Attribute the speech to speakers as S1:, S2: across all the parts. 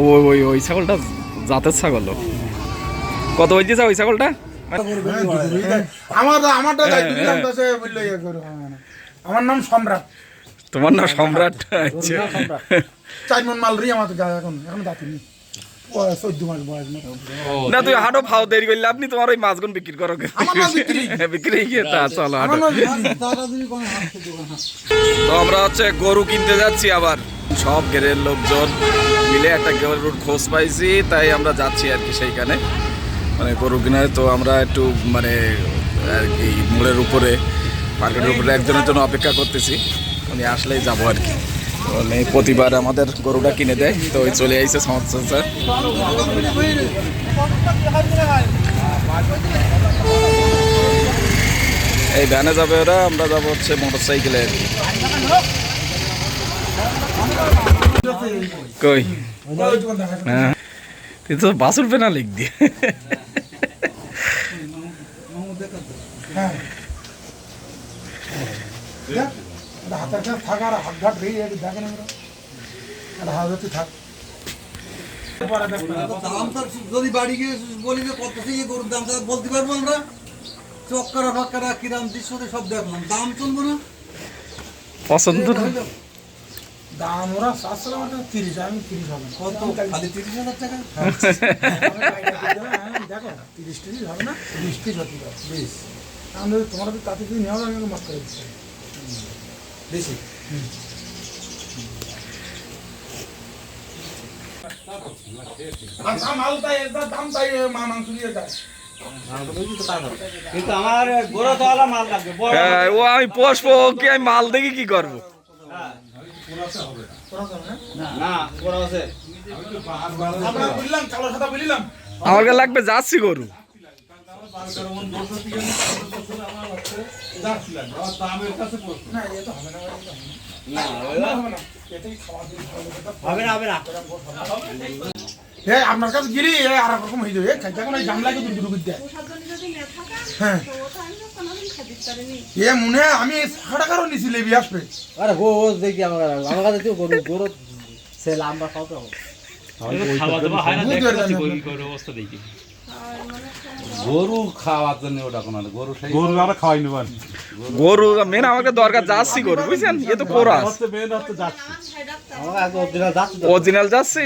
S1: ওই ওই ওই ছাগলটা জাতের ছাগল কত হয়েছে ওই ছাগলটা?
S2: আমার আমারটা দায়িত্ব দিলাম তো সে বলল ইয়ে আমার নাম। সম্রাট।
S1: তোমার নাম সম্রাট? আচ্ছা।
S2: চার মন মাল রি আমার তো গায়ে এখন এখন দাঁতি নেই। চোদ্দ মাস বয়স না
S1: না তুই হাটও ফাও দেরি করলে আপনি তোমার ওই মাছগুন বিক্রি করো। গে।
S2: আমার মাছ বিক্রি।
S1: গিয়ে তা চলো হাটে। তো আমরা হচ্ছে গরু কিনতে যাচ্ছি আবার। সব গেরের লোকজন মিলে একটা গরুর খোঁজ পাইছি তাই আমরা যাচ্ছি আর কি সেইখানে। মানে গরু কিনে তো আমরা একটু মানে আর কি মোড়ের উপরে মার্কেটের উপরে একজনের জন্য অপেক্ষা করতেছি। উনি আসলেই যাব আর কি। উনি প্রতিবার আমাদের গরুটা কিনে দেয়। তো ওই চলে আইসে সমস্যা স্যার এই ভ্যানে যাবে ওরা, আমরা যাব হচ্ছে মোটর সাইকেলে কই? হ্যাঁ। তুই তো বাসুর পেনা লিখ দিয়ে।
S2: হ্যাঁ। এটা হাতের কাছে থাক আর হাত ঘাট রেই দেখেন আমরা। এটা হাত হাতে থাক। পরে
S3: দাম তো যদি বাড়ি গিয়ে বলি যে কত থেকে গরুর দাম তা বলতে পারব আমরা? চক্করা ফক্করা কিরাম দৃশ্য সব দেখলাম। দাম চলবো না?
S1: পছন্দ
S2: দাম ওরা সাতশো টাকা তিরিশ আমি তিরিশ হবে।
S3: কত? খালি তিরিশ হাজার টাকা?
S2: হ্যাঁ, দেখো তিরিশ তিরিশ হবে না? বিশ তিরিশ হতে পারে।
S3: বেশ।
S2: আমি যদি তোমরা তাতে যদি নেওয়া আমি মাফ করে দিচ্ছি
S3: বেশি।
S2: দাম মাল তাই দাম তাই মাংস দিয়ে যায়।
S4: কিন্তু আমার গোড়া তো আলা মাল লাগবে বড়
S1: হ্যাঁ, ও আমি পোষবো ওকে আমি মাল দেখি কি করব?
S4: না গোড়া আছে।
S2: আমরা বললাম কালো সাদা বললাম
S1: আমার কাছে লাগবে যাচ্ছি গরু।
S2: হবে না
S4: না
S2: আপনার কাছে গিরি আর রকম হয়ে যাবে খাইতে কোনো জাম লাগে দুটো দুটো দেয়।
S5: সাধন যদি না থাকা
S2: হ্যাঁ। এ মনে আমি ষাট টাকারও নিছি লেবি আসবে।
S6: আরে গো ও দেখি আমার আমার কাছে তো গরু গরু সে লাম্বা খাও তো
S7: খাওয়া দাওয়া হয় না দেখতে পাচ্ছি
S2: না।
S7: গরু গরুর অবস্থা দেখি।
S5: আর
S8: গরু খাওয়ার জন্য ওটা কোনো গরু সেই
S7: গরু আমরা খাওয়াই নেবেন
S1: গরু মেন আমাকে দরকার যাচ্ছি গরু বুঝছেন? এ তো কোরাস
S7: মেন
S6: অরিজিনাল যাচ্ছে।
S1: অরিজিনাল যাচ্ছি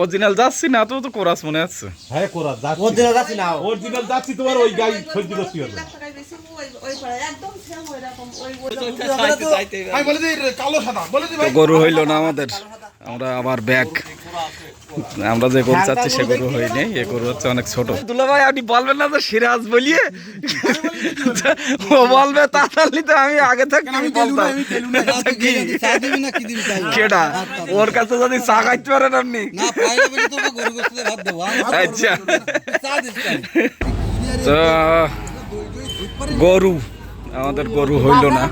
S1: অরিজিনাল যাচ্ছি? না তো তো কোরাস মনে হচ্ছে।
S7: হ্যাঁ কোরা যাচ্ছে।
S6: অরিজিনাল যাচ্ছে না।
S7: অরিজিনাল যাচ্ছি তোমার ওই গাই সহ্য করতে হবে।
S1: গরু হইল না আমাদের। আমরা আবার ব্যাগ আমরা যে গরু চাচ্ছি সে গরু হয়নি এ গরু হচ্ছে অনেক ছোট। দুলা ভাই আপনি বলবেন না তো সিরাজ বলিয়ে? ও বলবে তাড়াতাড়ি তো আমি আগে থেকে
S2: আমি
S1: বলতাম।
S2: তেলু না, আমি তেলু না।
S1: কি
S3: চা দিবি না কি দিবি তাই
S1: কেডা? ওর কাছে যদি চা খাইতে পারেন আপনি। আচ্ছা। তো গরু। আমাদের গরু হইল না।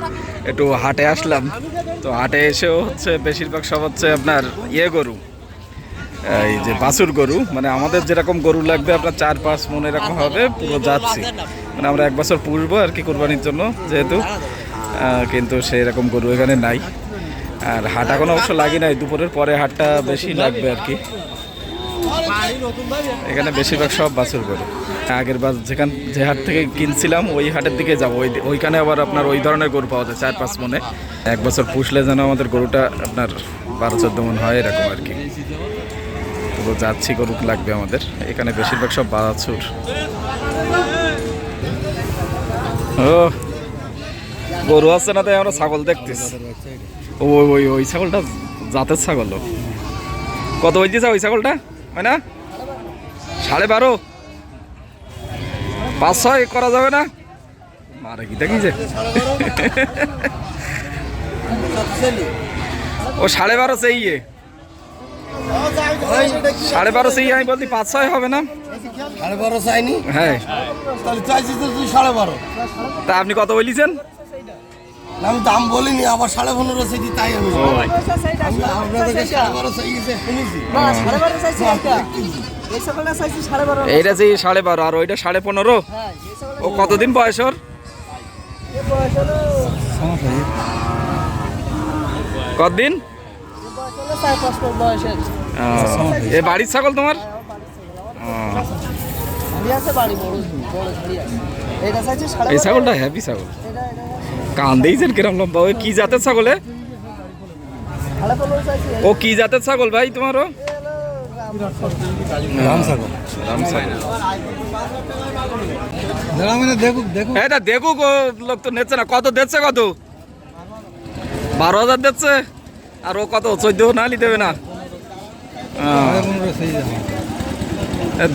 S1: একটু হাটে আসলাম। তো হাটে এসেও হচ্ছে বেশিরভাগ সব হচ্ছে আপনার ইয়ে গরু। এই যে বাছুর গরু মানে আমাদের যেরকম গরু লাগবে, আপনার চার, পাঁচ মন এরকম হবে, পুরো যাচ্ছি। মানে আমরা এক বছর পুষবো আর কি কোরবানির জন্য, যেহেতু কিন্তু সেই রকম গরু এখানে নাই। আর হাট এখন অবশ্য লাগি নাই, দুপুরের পরে হাটটা বেশি লাগবে আর কি। এখানে বেশিরভাগ সব বাছুর গরু। আগের বার যেখান, যে হাট থেকে কিনছিলাম, ওই হাটের দিকে যাব। ওই, ওইখানে আবার আপনার ওই ধরনের গরু পাওয়া যায়, চার, পাঁচ মনে। এক বছর পুষলে যেন আমাদের গরুটা আপনার বারো, চোদ্দ মন হয়, এরকম আর কি। পুরো যাচ্ছি গরু লাগবে আমাদের। এখানে বেশিরভাগ সব বাছুর ও, গরু আছে না তাই আমরা ছাগল দেখতেছি। ওই ওই ওই ছাগলটা জাতের ছাগল। কত হয়েছে ওই ছাগলটা? হয় না? সাড়ে বারো? পাঁচ ছয় করা যাবে না? মারে কি দেখি যে। ও, সাড়ে বারো সেই ইয়ে। সাড়ে বারো সেই আমি বলছি পাঁচ ছয় হবে না?
S3: সাড়ে বারো চাইনি?
S1: হ্যাঁ।
S3: তাহলে চাইছিস তো তুই সাড়ে বারো।
S1: তা আপনি কত বলিছেন?
S3: আমি দাম বলিনি আবার সাড়ে পনেরো চাইছি তাই আমি আমি আপনাদেরকে সাড়ে বারো চাইছে শুনেছি।
S1: এইটা যে সাড়ে বারো আর ওইটা সাড়ে পনেরো? ও কতদিন বয়স ওর? কতদিন? এ বাড়ির ছাগল তোমার? এই ছাগলটা হ্যাপি ছাগল। কান দিয়েছেন কিরম লম্বা। ওই কি জাতের ছাগলে ও কি জাতের ছাগল ভাই তোমারও
S3: মানে দেখুক
S1: ও লোক তো নিচ্ছে না। কত দিচ্ছে কত? বারো হাজার দিচ্ছে আর ও কত? চোদ্দ নালি দেবে না?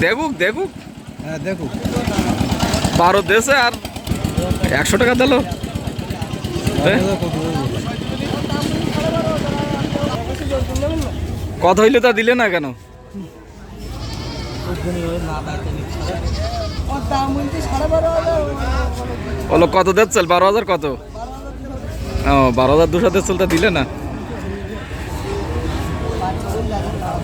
S1: দেখুক দেখুক।
S3: হ্যাঁ দেখুক।
S1: বারো দেশে আর একশো টাকা দিল। কত হইলে তা দিলে না কেন?
S6: ওর দাম বলছে সাড়ে বারো হাজার
S1: কত? দিচ্ছিল বারো হাজার কত ও বারো হাজার দুশো দিচ্ছিল তা দিলে না।